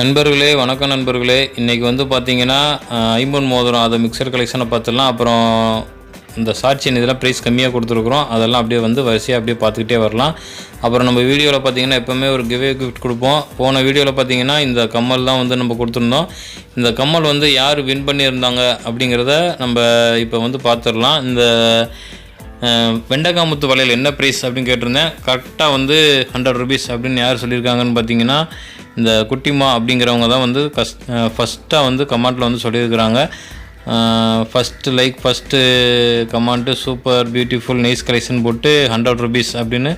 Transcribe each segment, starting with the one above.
நண்பர்களே வணக்கம் நண்பர்களே. இன்றைக்கி வந்து பார்த்தீங்கன்னா அஹ், ஐம்பொன் மோதிரம் அது மிக்சர் கலெக்ஷனை பார்த்துடலாம் அப்புறம் இந்த சாட்சியன் இதெல்லாம் ப்ரைஸ் கம்மியாக கொடுத்துருக்குறோம். அதெல்லாம் அப்படியே வந்து வரிசையாக அப்படியே பார்த்துக்கிட்டே வரலாம். அப்புறம் நம்ம வீடியோவில் பார்த்தீங்கன்னா எப்போவுமே ஒரு கிவே கிஃப்ட் கொடுப்போம். போன வீடியோவில் பார்த்தீங்கன்னா இந்த கம்மல் தான் வந்து நம்ம கொடுத்துருந்தோம். இந்த கம்மல் வந்து யார் வின் பண்ணியிருந்தாங்க அப்படிங்கிறத நம்ம இப்போ வந்து பார்த்துடலாம் இந்த அஹ், வலையில் வளையல் என்ன ப்ரைஸ் அப்படின்னு கேட்டிருந்தேன். கரெக்டாக வந்து ஹண்ட்ரட் ருபீஸ் அப்படின்னு யார் சொல்லியிருக்காங்கன்னு பார்த்தீங்கன்னா இந்த குட்டிமா அப்படிங்கிறவங்க தான் வந்து கஸ் ஃபஸ்ட்டாக வந்து கமெண்ட்டில் வந்து சொல்லியிருக்கிறாங்க. First like first comment super beautiful nice collection போட்டு ஹண்ட்ரட் ருபீஸ் அப்படின்னு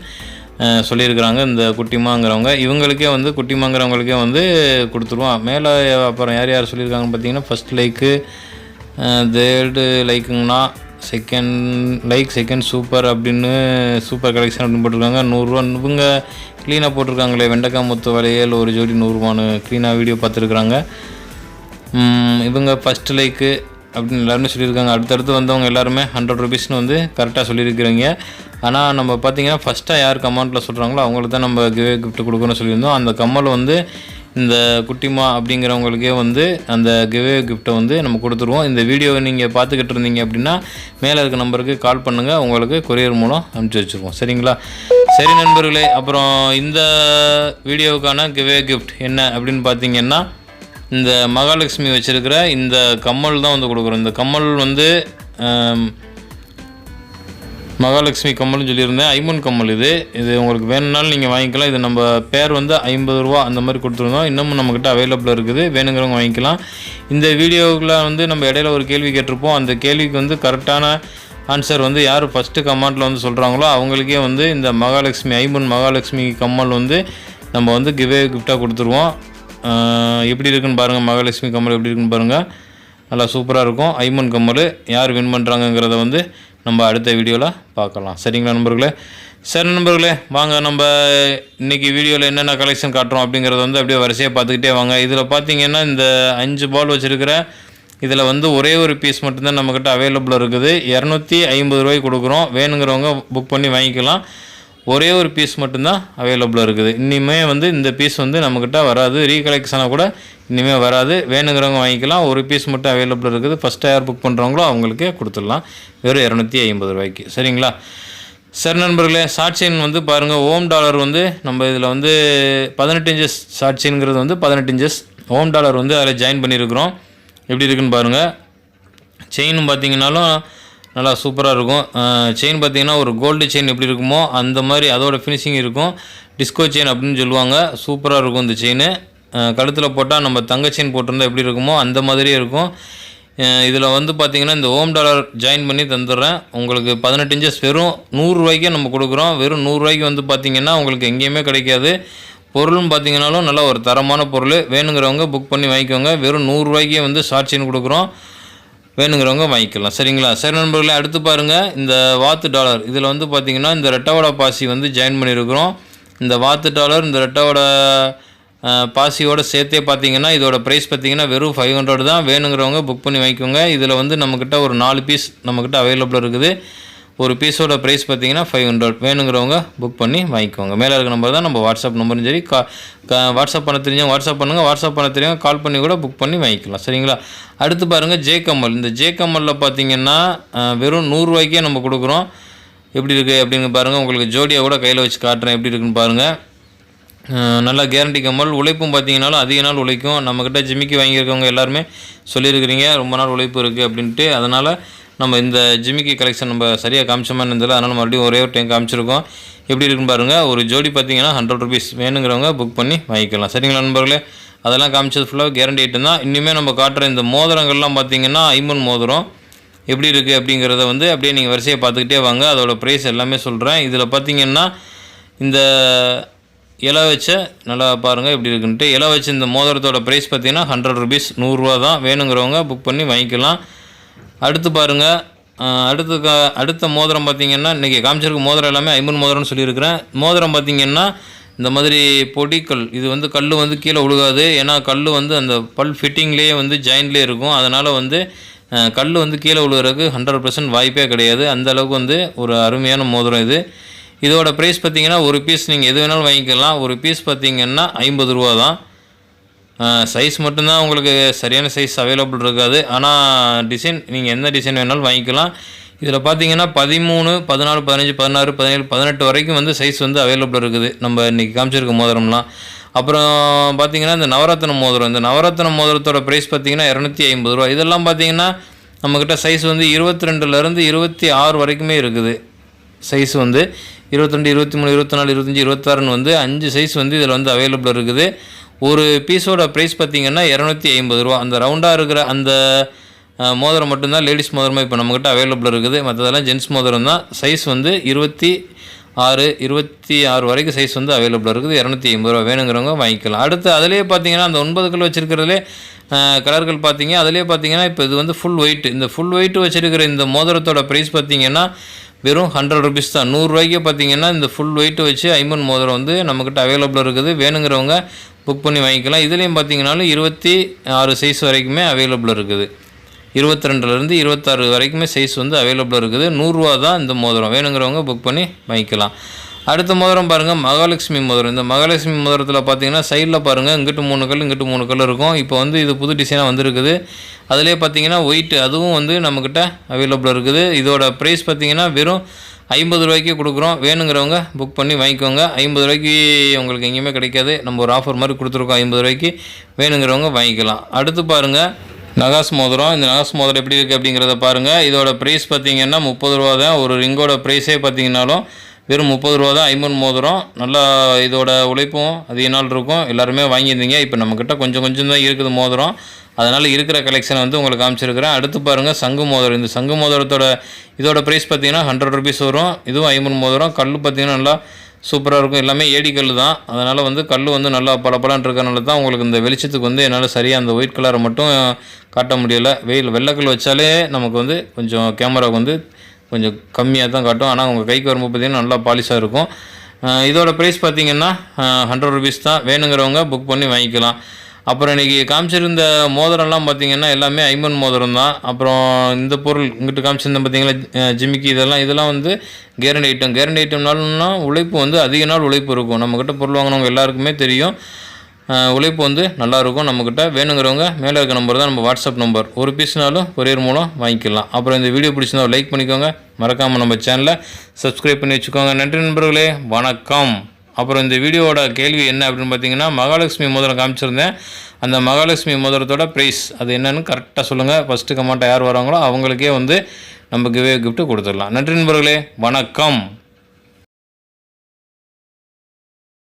சொல்லியிருக்கிறாங்க இந்த குட்டிமாங்கிறவங்க இவங்களுக்கே வந்து குட்டிமாங்கிறவங்களுக்கே வந்து கொடுத்துருவோம். மேலே அப்புறம் யார் யார் சொல்லியிருக்காங்கன்னு பார்த்தீங்கன்னா ஃபஸ்ட் லைக்கு தேர்டு லைக்குங்கன்னா செகண்ட் லைக் செகண்ட் சூப்பர் அப்படின்னு சூப்பர் கலெக்ஷன் அப்படின்னு போட்டிருக்காங்க. நூறுரூவா இவங்க க்ளீனாக போட்டிருக்காங்களே. வெண்டைக்காய் முத்து வளையல் ஒரு ஜோடி நூறுரூவான்னு க்ளீனாக வீடியோ பார்த்துருக்குறாங்க. இவங்க ஃபஸ்ட் லைக்கு அப்படின்னு எல்லாருமே சொல்லியிருக்காங்க. அடுத்தடுத்து வந்தவங்க எல்லாருமே ஹண்ட்ரட் ருபீஸ்னு வந்து கரெக்டாக சொல்லியிருக்கிறீங்க. ஆனால் நம்ம பார்த்தீங்கன்னா ஃபஸ்ட்டாக யார் கமெண்ட்டில் சொல்கிறாங்களோ அவங்களுக்கு தான் நம்ம கிஃப்ட் கொடுக்கணும்னு சொல்லியிருந்தோம். அந்த கம்மல் வந்து இந்த குட்டிமா அப்படிங்கிறவங்களுக்கே வந்து அந்த கிவே கிஃப்ட்டை வந்து நம்ம கொடுத்துருவோம். இந்த வீடியோவை நீங்கள் பார்த்துக்கிட்டு இருந்தீங்க அப்படின்னா மேலே இருக்க நம்பருக்கு கால் பண்ணுங்கள் உங்களுக்கு கொரியர் மூலம் அனுப்பிச்சி வச்சுருவோம். சரிங்களா? சரி நண்பர்களே அப்புறம் இந்த வீடியோவுக்கான கிவே கிஃப்ட் என்ன அப்படின்னு பார்த்தீங்கன்னா இந்த மகாலட்சுமி வச்சுருக்கிற இந்த கம்மல் தான் வந்து கொடுக்குறோம். இந்த கம்மல் வந்து மகாலட்சுமி கம்மல்னு சொல்லியிருந்தேன். ஐமன் கம்மல் இது. இது உங்களுக்கு வேணும்னாலும் நீங்கள் வாங்கிக்கலாம். இது நம்ம பேர் வந்து ஐம்பது ரூபா அந்த மாதிரி கொடுத்துருந்தோம். இன்னமும் நம்மக்கிட்ட அவைலபிளாக இருக்குது. வேணுங்கிறவங்க வாங்கிக்கலாம். இந்த வீடியோவில் வந்து நம்ம இடையில ஒரு கேள்வி கேட்டிருப்போம். அந்த கேள்விக்கு வந்து கரெக்டான ஆன்சர் வந்து யார் ஃபஸ்ட்டு கமெண்ட்டில் வந்து சொல்கிறாங்களோ அவங்களுக்கே வந்து இந்த மகாலட்சுமி ஐம்பன் மகாலட்சுமி கம்மல் வந்து நம்ம வந்து கிவே கிஃப்டாக கொடுத்துருவோம். எப்படி இருக்குன்னு பாருங்கள் மகாலட்சுமி கம்மல் எப்படி இருக்குன்னு பாருங்கள் நல்லா சூப்பராக இருக்கும். ஐமன் கம்மல் யார் வின் பண்ணுறாங்கங்கிறத வந்து நம்ம அடுத்த வீடியோவில் பார்க்கலாம். சரிங்களா நண்பர்களே? சரி நண்பர்களே வாங்க நம்ம இன்றைக்கி வீடியோவில் என்னென்ன கலெக்ஷன் காட்டுறோம் அப்படிங்கிறத வந்து அப்படியே வரிசையாக பார்த்துக்கிட்டே வாங்க. இதில் பார்த்தீங்கன்னா இந்த அஞ்சு பால் வச்சுருக்கிற இதில் வந்து ஒரே ஒரு பீஸ் மட்டும்தான் நம்மக்கிட்ட அவைலபிளாக இருக்குது. இரநூத்தி ஐம்பது ரூபாய்க்கு கொடுக்குறோம். வேணுங்கிறவங்க புக் பண்ணி வாங்கிக்கலாம். ஒரே ஒரு பீஸ் மட்டும்தான் அவைலபிளாக இருக்குது. இனிமே வந்து இந்த பீஸ் வந்து நம்மக்கிட்ட வராது. ரீகலெக்ஷனாக கூட இனிமேல் வராது. வேணுங்கிறவங்க வாங்கிக்கலாம். ஒரு பீஸ் மட்டும் அவைலபிள் இருக்குது. ஃபஸ்ட் யார் புக் பண்ணுறவங்களோ அவங்களுக்கே கொடுத்துடலாம். வெறும் இரநூத்தி ஐம்பது ரூபாய்க்கு. சரிங்களா? சரி நண்பர்களே ஷார்ட் வந்து பாருங்கள் ஓம் டாலர் வந்து நம்ம இதில் வந்து பதினெட்டு இன்ச்சஸ் ஷார்ட் வந்து பதினெட்டு இன்ச்சஸ் ஓம் டாலர் வந்து அதில் ஜாயின் பண்ணியிருக்கிறோம் எப்படி இருக்குன்னு பாருங்கள் செயின் பார்த்தீங்கன்னாலும் நல்லா சூப்பராக இருக்கும். செயின் பார்த்தீங்கன்னா ஒரு கோல்டு செயின் எப்படி இருக்குமோ அந்த மாதிரி அதோட ஃபினிஷிங் இருக்கும். டிஸ்கோ செயின் அப்படின்னு சொல்லுவாங்க. சூப்பராக இருக்கும் இந்த செயின் கழுத்தில் போட்டால் நம்ம தங்கச்சின்னு போட்டிருந்தா எப்படி இருக்குமோ அந்த மாதிரியே இருக்கும். இதில் வந்து பார்த்தீங்கன்னா இந்த ஓம் டாலர் ஜாயின் பண்ணி தந்துடுறேன். உங்களுக்கு பதினெட்டு இன்ச்சஸ் வெறும் நூறுரூவாய்க்கே நம்ம கொடுக்குறோம். வெறும் நூறுரூவாய்க்கு வந்து பார்த்திங்கன்னா உங்களுக்கு எங்கேயுமே கிடைக்காது. பொருளும் பார்த்தீங்கனாலும் நல்ல ஒரு தரமான பொருள். வேணுங்கிறவங்க புக் பண்ணி வாங்கிக்கோங்க. வெறும் நூறுரூவாய்க்கே வந்து ஷார்ட் கொடுக்குறோம். வேணுங்கிறவங்க வாங்கிக்கலாம். சரிங்களா? சரி நண்பர்களே அடுத்து பாருங்கள் இந்த வாத்து டாலர். இதில் வந்து பார்த்திங்கன்னா இந்த ரெட்டவடை பாசி வந்து ஜாயின் பண்ணியிருக்கிறோம். இந்த வாத்து டாலர் இந்த ரெட்டவடை பாசியோட சேர்த்தே பார்த்தீங்கன்னா இதோட ப்ரைஸ் பார்த்தீங்கன்னா வெறும் ஃபைவ் ஹண்ட்ரட் தான். வேணுங்கிறவங்க புக் பண்ணி வாங்கிக்கோங்க. இதில் வந்து நம்மக்கிட்ட ஒரு நாலு பீஸ் நம்மக்கிட்ட அவைலபிள் இருக்குது. ஒரு பீஸோட ப்ரைஸ் பார்த்தீங்கன்னா ஃபைவ் ஹண்ட்ரட் வேணுங்கிறவங்க புக் பண்ணி வாங்கிக்கோங்க. மேலே இருக்க நம்பர் தான் நம்ம வாட்ஸ்அப் நம்பரும் சரி கா வாட்ஸ்அப் பண்ண தெரிஞ்சவங்க வாட்ஸ்அப் பண்ணுங்கள் வாட்ஸ்அப் பண்ண தெரியும் கால் பண்ணி கூட புக் பண்ணி வாங்கிக்கலாம். சரிங்களா? அடுத்து பாருங்கள் ஜே கமல் இந்த ஜே கமலில் பார்த்தீங்கன்னா வெறும் நூறுரூவாய்க்கே நம்ம கொடுக்குறோம். எப்படி இருக்குது அப்படின்னு பாருங்கள் உங்களுக்கு ஜோடியாக கூட கையில் வச்சு காட்டுறேன். எப்படி இருக்குன்னு பாருங்கள் நல்லா கேரண்டி கம்மல். உழைப்பும் பார்த்தீங்கன்னாலும் அதிக நாள் உழைக்கும். நம்மக்கிட்ட ஜிமிக்கி வாங்கியிருக்கவங்க எல்லாருமே சொல்லியிருக்கிறீங்க. ரொம்ப நாள் உழைப்பு இருக்குது அப்படின்ட்டு. அதனால் நம்ம இந்த ஜிமிக்கி கலெக்ஷன் நம்ம சரியாக காமிச்சோமா இருந்ததில்ல அதனால் மறுபடியும் ஒரே ஒரு டைம் காமிச்சிருக்கோம். எப்படி இருக்குன்னு பாருங்கள் ஒரு ஜோடி பார்த்தீங்கன்னா ஹண்ட்ரட் ருபீஸ் வேணுங்கிறவங்க புக் பண்ணி வாங்கிக்கலாம். சரிங்களா நண்பர்களே? அதெல்லாம் காமிச்சது ஃபுல்லாக கேரண்டி ஐட்டம் தான். இனிமேல் நம்ம காட்டுற இந்த மோதிரங்கள்லாம் பார்த்தீங்கன்னா ஐம்பன் மோதிரம். எப்படி இருக்குது அப்படிங்கிறத வந்து அப்படியே நீங்கள் வரிசையை பார்த்துக்கிட்டே வாங்க. அதோடய ப்ரைஸ் எல்லாமே சொல்கிறேன் இதில் பார்த்தீங்கன்னா இந்த இலை வச்ச நல்லா பாருங்கள் எப்படி இருக்குன்ட்டு. இலை வச்ச இந்த மோதிரத்தோட ப்ரைஸ் பார்த்தீங்கன்னா ஹண்ட்ரட் ருபீஸ் நூறுரூவா தான். வேணுங்கிறவங்க புக் பண்ணி வாங்கிக்கலாம். அடுத்து பாருங்கள் அடுத்து க அடுத்த மோதிரம் பார்த்தீங்கன்னா இன்றைக்கி காமிச்சிருக்க மோதிரம் எல்லாமே ஐம்பது மோதிரம்னு சொல்லியிருக்கிறேன். மோதிரம் பார்த்திங்கன்னா இந்த மாதிரி பொடிக்கல் இது வந்து கல் வந்து கீழே விழுகாது ஏன்னா கல் வந்து அந்த பல் ஃபிட்டிங்லேயே வந்து ஜாயின்ட்லேயே இருக்கும். அதனால் வந்து கல் வந்து கீழே விழுகிறதுக்கு ஹண்ட்ரட் பர்சன்ட் வாய்ப்பே கிடையாது. அந்த அளவுக்கு வந்து ஒரு அருமையான மோதிரம் இது. இதோட ப்ரைஸ் பார்த்தீங்கன்னா ஒரு பீஸ் நீங்கள் எது வேணாலும் வாங்கிக்கலாம். ஒரு பீஸ் பார்த்தீங்கன்னா ஐம்பது ரூபா தான். சைஸ் மட்டும்தான் உங்களுக்கு சரியான சைஸ் அவைலபிள் இருக்காது. ஆனால் டிசைன் நீங்கள் எந்த டிசைன் வேணாலும் வாங்கிக்கலாம். இதில் பார்த்தீங்கன்னா பதிமூணு பதினாலு பதினஞ்சு பதினாறு பதினேழு பதினெட்டு வரைக்கும் வந்து சைஸ் வந்து அவைலபிள் இருக்குது. நம்ம இன்றைக்கி காமிச்சிருக்க மோதிரம்லாம். அப்புறம் பார்த்தீங்கன்னா இந்த நவரத்ன மோதிரம். இந்த நவரத்ன மோதிரத்தோட ப்ரைஸ் பார்த்தீங்கன்னா இரநூத்தி ஐம்பது ரூபா. இதெல்லாம் பார்த்தீங்கன்னா நம்மக்கிட்ட சைஸ் வந்து இருபத்தி ரெண்டுலேருந்து இருபத்தி ஆறு வரைக்குமே இருக்குது. சைஸ் வந்து இருபத்தெண்டு இருபத்தி மூணு இருபத்தி நாலு இருபத்தஞ்சி இருபத்தாறுன்னு வந்து அஞ்சு சைஸ் வந்து இதில் வந்து அவைலபிள் இருக்குது. ஒரு பீஸோட ப்ரைஸ் பார்த்தீங்கன்னா இரநூத்தி ஐம்பது ரூபா. அந்த ரவுண்டாக இருக்கிற அந்த மோதிரம் மட்டும்தான் லேடிஸ் மோதிரமாக இப்போ நம்மக்கிட்ட அவைலபிள் இருக்குது. மற்றதெல்லாம் ஜென்ஸ் மோதிரம் தான். சைஸ் வந்து இருபத்தி ஆறு இருபத்தி ஆறு வரைக்கும் சைஸ் வந்து அவைலபிள் இருக்குது. இரநூத்தி ஐம்பது ரூபா வேணுங்கிறவங்க வாங்கிக்கலாம். அடுத்து அதிலே பார்த்தீங்கன்னா அந்த ஒன்பது கல் வச்சிருக்கிறதுலே கலர்கள் பார்த்தீங்க அதிலே பார்த்தீங்கன்னா இப்போ இது வந்து ஃபுல் ஒயிட் இந்த ஃபுல் ஒயிட் வச்சிருக்கிற இந்த மோதிரத்தோட ப்ரைஸ் பார்த்தீங்கன்னா வெறும் ஹண்ட்ரட் ருபீஸ் தான். நூறுரூவாய்க்கு பார்த்தீங்கன்னா இந்த ஃபுல் வெயிட்டு வச்சு ஐம்பன் மோதிரம் வந்து நம்மக்கிட்ட அவைலபிளாக இருக்குது. வேணுங்கிறவங்க புக் பண்ணி வாங்கிக்கலாம். இதுலேயும் பார்த்தீங்கன்னாலும் இருபத்தி ஆறு சைஸ் வரைக்குமே அவைலபிள் இருக்குது. இருபத்தி ரெண்டுலேருந்து இருபத்தாறு வரைக்குமே சைஸ் வந்து அவைலபிள் இருக்குது. நூறுரூவா தான் இந்த மோதிரம். வேணுங்கிறவங்க புக் பண்ணி வாங்கிக்கலாம். அடுத்த மோதிரம் பாருங்கள் மகாலட்சுமி மோதிரம். இந்த மகாலட்சுமி மோதிரத்தில் பார்த்தீங்கன்னா சைடில் பாருங்கள் இங்கிட்டு மூணு கல் இங்கிட்டு மூணு கல் இருக்கும். இப்போ வந்து இது புது டிசைனாக வந்திருக்குது. அதிலே பார்த்தீங்கன்னா ஒயிட் அதுவும் வந்து நம்மக்கிட்ட அவைலபிள் இருக்குது. இதோட ப்ரைஸ் பார்த்தீங்கன்னா வெறும் ஐம்பது ரூபாய்க்கு கொடுக்குறோம். வேணுங்கிறவங்க புக் பண்ணி வாங்கிக்கோங்க. ஐம்பது ரூபாய்க்கு உங்களுக்கு எங்கேயுமே கிடைக்காது. நம்ம ஒரு ஆஃபர் மாதிரி கொடுத்துருக்கோம் ஐம்பது ரூபாய்க்கு. வேணுங்கிறவங்க வாங்கிக்கலாம். அடுத்து பாருங்கள் நகாஸ் மோதிரம். இந்த நகாஸ் மோதிரம் எப்படி இருக்குது அப்படிங்கிறத பாருங்கள் இதோட ப்ரைஸ் பார்த்தீங்கன்னா முப்பது ரூபா தான். ஒரு ரிங்கோட ப்ரைஸே பார்த்திங்கனாலும் வெறும் முப்பது ரூபா தான் ஐம்பன் மோதிரம். நல்லா இதோட உழைப்பும் அதிக நாள் இருக்கும். எல்லாருமே வாங்கியிருந்தீங்க. இப்போ நம்மக்கிட்ட கொஞ்சம் கொஞ்சம் தான் இருக்குது மோதிரம். அதனால் இருக்கிற கலெக்ஷனை வந்து உங்களுக்கு காமிச்சிருக்கிறேன். அடுத்து பாருங்கள் சங்கு மோதிரம். இந்த சங்கு மோதிரத்தோட இதோட ப்ரைஸ் பார்த்தீங்கன்னா ஹண்ட்ரட் ருபீஸ் வரும். இதுவும் ஐம்பது மோதிரம். கல் பார்த்தீங்கன்னா நல்லா சூப்பராக இருக்கும். எல்லாமே ஏடி கல் தான். அதனால் வந்து கல் வந்து நல்லா பளபளன்னு இருக்கிறனால தான் உங்களுக்கு இந்த வெளிச்சத்துக்கு வந்து என்னால் சரியாக அந்த ஒயிட் கலரை மட்டும் காட்ட முடியலை. வெயில் வெள்ளைக்கல் வச்சாலே நமக்கு வந்து கொஞ்சம் கேமராவுக்கு வந்து கொஞ்சம் கம்மியாக தான் காட்டும். ஆனால் உங்கள் கைக்கு வரும்போது பார்த்தீங்கன்னா நல்லா பாலிஷாக இருக்கும். இதோட ப்ரைஸ் பார்த்தீங்கன்னா ஹண்ட்ரட் ருபீஸ் தான். வேணுங்கிறவங்க புக் பண்ணி வாங்கிக்கலாம். அப்புறம் இன்றைக்கி காமிச்சிருந்த மோதிரம்லாம் பார்த்திங்கன்னா எல்லாமே ஐம்பன் மோதிரம் தான். அப்புறம் இந்த பொருள் இங்கிட்டு காமிச்சிருந்தேன் பார்த்தீங்களா ஜிமிக்கி இதெல்லாம். இதெல்லாம் வந்து கேரண்டி ஐட்டம் கேரண்டி ஐட்டம்னாலும்னா உழைப்பு வந்து அதிக நாள் உழைப்பு இருக்கும். நம்மக்கிட்ட பொருள் வாங்கினவங்க எல்லாருக்குமே தெரியும். உழைப்பு வந்து நல்லா இருக்கும் நம்மக்கிட்ட. வேணுங்கிறவங்க மேலே இருக்க நம்பர் தான் நம்ம வாட்ஸ்அப் நம்பர் ஒரு பீஸ்னாலும் கொரியர் மூலம் வாங்கிக்கலாம். அப்புறம் இந்த வீடியோ பிடிச்சிருந்தா லைக் பண்ணிக்கோங்க. மறக்காமல் நம்ம சேனலை சப்ஸ்கிரைப் பண்ணி வச்சுக்கோங்க. நன்றி நண்பர்களே வணக்கம். அப்புறம் இந்த வீடியோவோட கேள்வி என்ன அப்படின்னு பார்த்தீங்கன்னா மகாலட்சுமி மோதிரம் காமிச்சிருந்தேன். அந்த மகாலட்சுமி மோதிரத்தோட ப்ரைஸ் அது என்னென்னு கரெக்டாக சொல்லுங்கள் ஃபஸ்ட்டு கமெண்ட்டாக யார் வராங்களோ அவங்களுக்கே வந்து நம்ம கிவே கிஃப்ட்டு கொடுத்துடலாம். நன்றி நண்பர்களே வணக்கம்.